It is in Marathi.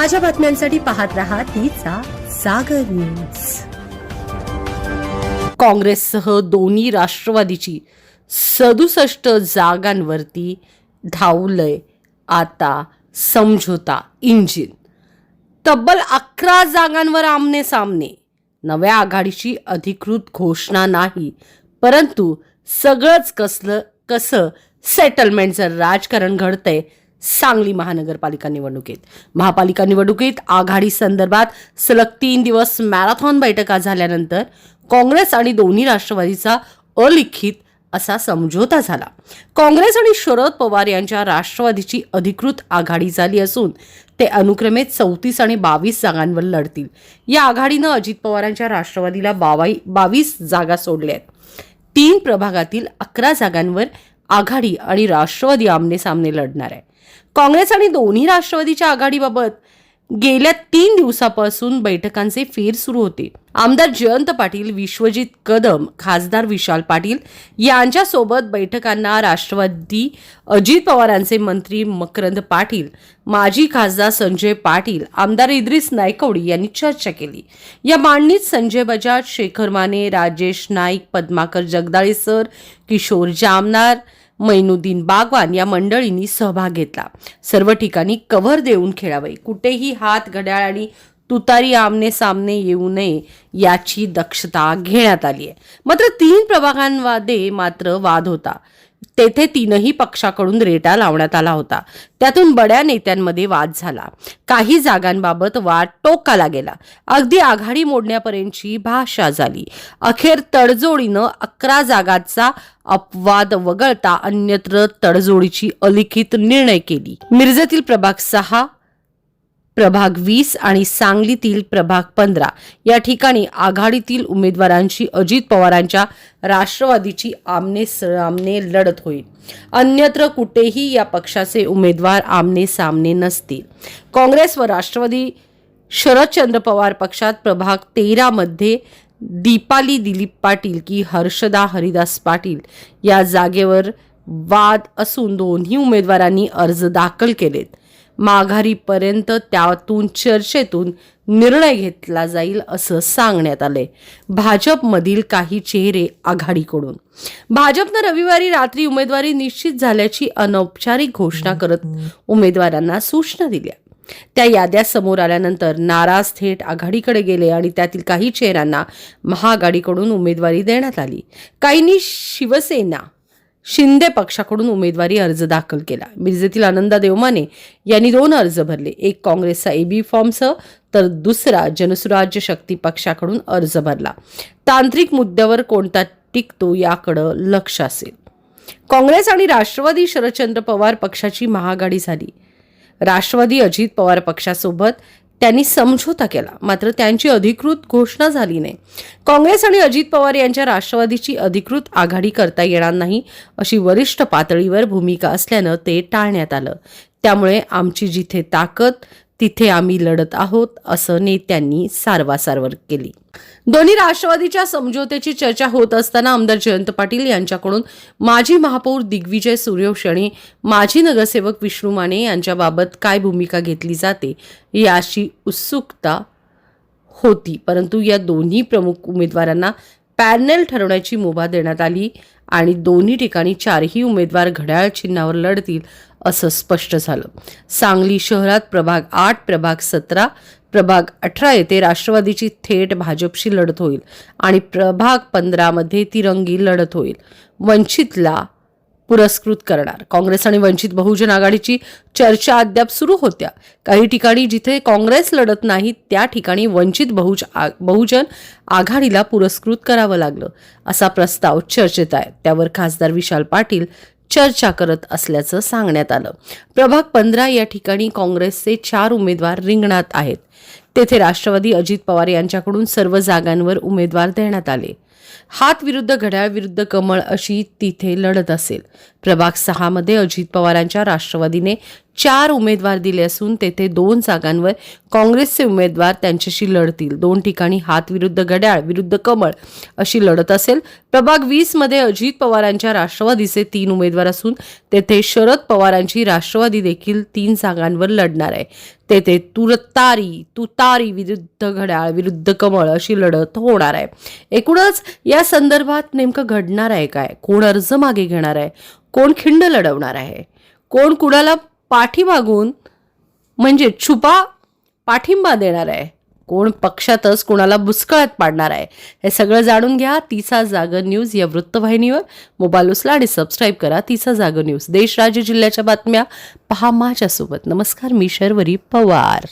ताज्या बातम्यांसाठी पाहत रहा तिचा सागर न्यूज. काँग्रेससह दोन्ही राष्ट्रवादीची सदुसष्ट जागांवरती धावलंय. आता समझोता इंजिन. तब्बल अकरा जागांवर आमने सामने नव्या आघाडीची अधिकृत घोषणा नाही. परंतु सगळंच कसलं कसं सेटलमेंटचं राजकारण घडतंय सांगली महानगरपालिका निवडणुकीत. महापालिका निवडणुकीत आघाडी संदर्भात सलग तीन दिवस मॅरेथॉन बैठका झाल्यानंतर काँग्रेस आणि दोन्ही राष्ट्रवादीचा अलिखित असा समझोता झाला. काँग्रेस आणि शरद पवार यांच्या राष्ट्रवादीची अधिकृत आघाडी झाली असून ते अनुक्रमे चौतीस आणि बावीस जागांवर लढतील. या आघाडीनं अजित पवारांच्या राष्ट्रवादीला बावाई बावीस जागा सोडल्या आहेत. तीन प्रभागातील अकरा जागांवर आघाडी आणि राष्ट्रवादी आमने सामने लढणार आहे. काँग्रेस आणि दोन्ही राष्ट्रवादीच्या आघाडीबाबत गेल्या तीन दिवसापासून बैठकांचे फेर सुरू होते. आमदार जयंत पाटील विश्वजित कदम खासदार विशाल पाटील यांच्यासोबत बैठकांना राष्ट्रवादी अजित पवारांचे मंत्री मकरंद पाटील माजी खासदार संजय पाटील आमदार इद्रिस नायकवडी यांनी चर्चा केली. या मांडणीत संजय बजाज शेखर माने राजेश नाईक पद्माकर जगदाळे सर किशोर जामनार मैनुद्दीन बागवान या मंडळींनी सहभाग घेतला. सर्व ठिकाणी कव्हर देऊन खेळावे. कुठेही हात घड्याळ आणि तुतारी आमने सामने येऊ नये याची दक्षता घेण्यात आली आहे. मात्र तीन प्रभागांमध्ये मात्र वाद होता. तेथे तीनही पक्षाकडून रेटा लावण्यात आला होता. त्यातून बड्या नेत्यांमध्ये वाद झाला. काही जागांबाबत वाद टोकाला गेला. अगदी आघाडी मोडण्यापर्यंतची भाषा झाली. अखेर तडजोडीनं अकरा जागांचा अपवाद वगळता अन्यत्र तडजोडीची अलिखित निर्णय केली. मिरजेतील प्रभाग सहा प्रभाग वीस आणि सांगलीतील प्रभाग पंधरा. या ठिकाणी आघाडीतील उमेदवारांची अजित पवारांच्या राष्ट्रवादीची आमने सामने लढत होईल. अन्यत्र कुठेही या पक्षाचे उमेदवार आमने सामने नसतील. काँग्रेस व राष्ट्रवादी शरदचंद्र पवार पक्षात प्रभाग तेरामध्ये दीपाली दिलीप पाटील की हर्षदा हरिदास पाटील या जागेवर वाद असून दोन्ही उमेदवारांनी अर्ज दाखल केलेत. माघारीपर्यंत त्यातून चर्चेतून निर्णय घेतला जाईल असं सांगण्यात आलंय. भाजपमधील काही चेहरे आघाडीकडून. भाजपनं रविवारी रात्री उमेदवारी निश्चित झाल्याची अनौपचारिक घोषणा करत उमेदवारांना सूचना दिल्या. त्या याद्या समोर आल्यानंतर नाराज थेट आघाडीकडे गेले आणि त्यातील काही चेहऱ्यांना महाआघाडीकडून उमेदवारी देण्यात आली. काहींनी शिवसेना शिंदे पक्षाकडून उमेदवारी अर्ज दाखल केला. मिरजेतील आनंदा देवमाने यांनी दोन अर्ज भरले. एक काँग्रेसचा एबी फॉर्मसह तर दुसरा जनसुराज्य शक्ती पक्षाकडून अर्ज भरला. तांत्रिक मुद्द्यावर कोणता टिकतो याकडं लक्ष असेल. काँग्रेस आणि राष्ट्रवादी शरदचंद्र पवार पक्षाची महाआघाडी झाली. राष्ट्रवादी अजित पवार पक्षासोबत त्यांनी समझोता केला. मात्र त्यांची अधिकृत घोषणा झाली नाही. काँग्रेस आणि अजित पवार यांच्या राष्ट्रवादीची अधिकृत आघाडी करता येणार नाही अशी वरिष्ठ पातळीवर भूमिका असल्यानं ते टाळण्यात आलं. त्यामुळे आमची जिथे ताकद तिथे आम्ही लढत आहोत असं नेत्यांनी सारवासारवर केली. दोन्ही राष्ट्रवादीच्या समझोत्याची चर्चा होत असताना आमदार जयंत पाटील यांच्याकडून माजी महापौर दिग्विजय सूर्यवंश आणि माजी नगरसेवक विष्णू माने यांच्याबाबत काय भूमिका घेतली जाते याची उत्सुकता होती. परंतु या दोन्ही प्रमुख उमेदवारांना पॅनल ठरवण्याची मुभा देण्यात आली आणि दोन्ही ठिकाणी चारही उमेदवार घड्याळ चिन्हावर लढतील असं स्पष्ट झालं. सांगली शहरात प्रभाग आठ प्रभाग सतरा प्रभाग अठरा येथे राष्ट्रवादीची थेट भाजपशी लढत होईल आणि प्रभाग पंधरामध्ये तिरंगी लढत होईल. वंचितला पुरस्कृत करणार. काँग्रेस आणि वंचित बहुजन आघाडीची चर्चा अद्याप सुरू होत्या. काही ठिकाणी जिथे काँग्रेस लढत नाही त्या ठिकाणी वंचित बहुज आ- बहुजन आघाडीला पुरस्कृत करावं लागलं असा प्रस्ताव चर्चेत आहे. त्यावर खासदार विशाल पाटील चर्चा करत असल्याचं सांगण्यात आलं. प्रभाग पंधरा या ठिकाणी काँग्रेसचे चार उमेदवार रिंगणात आहेत. तेथे राष्ट्रवादी अजित पवार यांच्याकडून सर्व जागांवर उमेदवार देण्यात आले. हात विरुद्ध घड्याळ विरुद्ध कमळ अशी तिथे लढत असेल. प्रभाग सहामध्ये अजित पवारांच्या राष्ट्रवादीने चार उमेदवार दिले असून तेथे दोन जागांवर काँग्रेसचे उमेदवार त्यांच्याशी लढतील. दोन ठिकाणी हात विरुद्ध घड्याळ विरुद्ध कमळ अशी लढत असेल. प्रभाग वीसमध्ये अजित पवारांच्या राष्ट्रवादीचे तीन उमेदवार असून तेथे शरद पवारांची राष्ट्रवादी देखील तीन जागांवर लढणार आहे. तेथे तुरतारी तुतारी विरुद्ध घड्याळ विरुद्ध कमळ अशी लढत होणार आहे. एकूणच या संदर्भात नेमकं घडणार आहे काय? कोण अर्ज मागे घेणार आहे? कोण खिंड लढवणार आहे? कोण कुणाला पाठीमागून म्हणजे छुपा पाठिंबा देणार आहे? कोण पक्षातच कोणाला बुचकळ्यात पाडणार आहे? हे सगळं जाणून घ्या तिचा जागर न्यूज या वृत्तवाहिनीवर. मोबाईल उचला आणि सबस्क्राईब करा तिचा जागर न्यूज. देश राज्य जिल्ह्याच्या बातम्या पहा माझ्यासोबत. नमस्कार मी शर्वरी पवार.